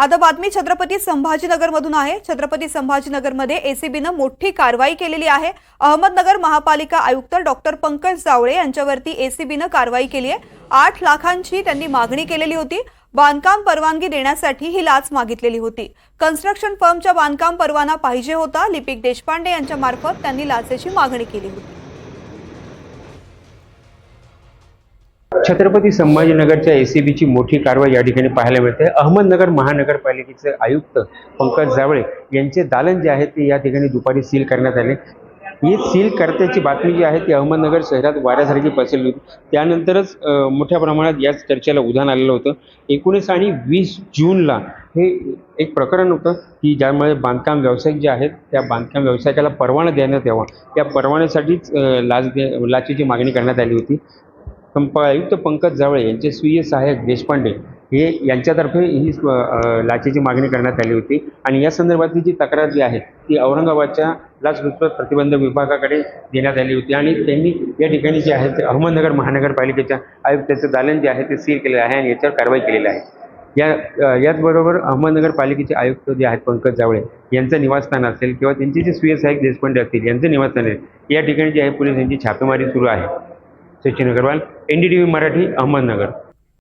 आता बातमी छत्रपती संभाजीनगरमधून आहे. छत्रपती संभाजीनगरमध्ये एसीबीनं मोठी कारवाई केलेली आहे. अहमदनगर महापालिका आयुक्त डॉक्टर पंकज जावळे यांच्यावरती एसीबीनं कारवाई केली आहे आठ लाखांची त्यांनी मागणी केलेली होती. बांधकाम परवानगी देण्यासाठी ही लाच मागितलेली होती. कन्स्ट्रक्शन फर्मच्या बांधकाम परवाना पाहिजे होता. लिपिक देशपांडे यांच्या मार्फत त्यांनी लाचेची मागणी केली होती. छत्रपती संभाजीनगरच्या एसीबीची मोठी कारवाई या ठिकाणी पाहायला मिळते. अहमदनगर महानगरपालिकेचे आयुक्त पंकज जावळे यांचे दालन जे आहे ते या ठिकाणी दुपारी सील करण्यात आले. ही सील करत्याची बातमी जी आहे ती अहमदनगर शहरात वाऱ्यासारखी पसरली होती. त्यानंतरच मोठ्या प्रमाणात याच चर्चेला उधाण आलेलं होतं. एकोणीस आणि वीस जूनला हे एक प्रकरण होतं की ज्यामुळे बांधकाम व्यावसायिक जे आहेत त्या बांधकाम व्यावसायिकाला परवाना देण्यात यावा. त्या परवान्यासाठीच लाच दे लाचेची मागणी करण्यात आली होती. आयुक्त पंकज जावळे यांचे स्वीय सहाय्यक देशपांडे हे यांच्यातर्फे ही लाचेची मागणी करण्यात आली होती. आणि या संदर्भातली जी तक्रार जी आहे ती औरंगाबादच्या लाचलुचपत प्रतिबंध विभागाकडे देण्यात आली होती. आणि त्यांनी या ठिकाणी जे आहे ते अहमदनगर महानगरपालिकेच्या आयुक्ताचं दालन जे आहे ते सील केलेलं आहे आणि याच्यावर कारवाई केलेली आहे. या याचबरोबर अहमदनगर पालिकेचे आयुक्त जे आहेत पंकज जावळे यांचं निवासस्थान असेल किंवा त्यांचे जे स्वीय सहाय्यक देशपांडे असतील यांचं निवासस्थान आहे या ठिकाणी जे आहे पोलिसांची छापेमारी सुरू आहे. Sachin Agrawal N D T V Marathi Ahmednagar.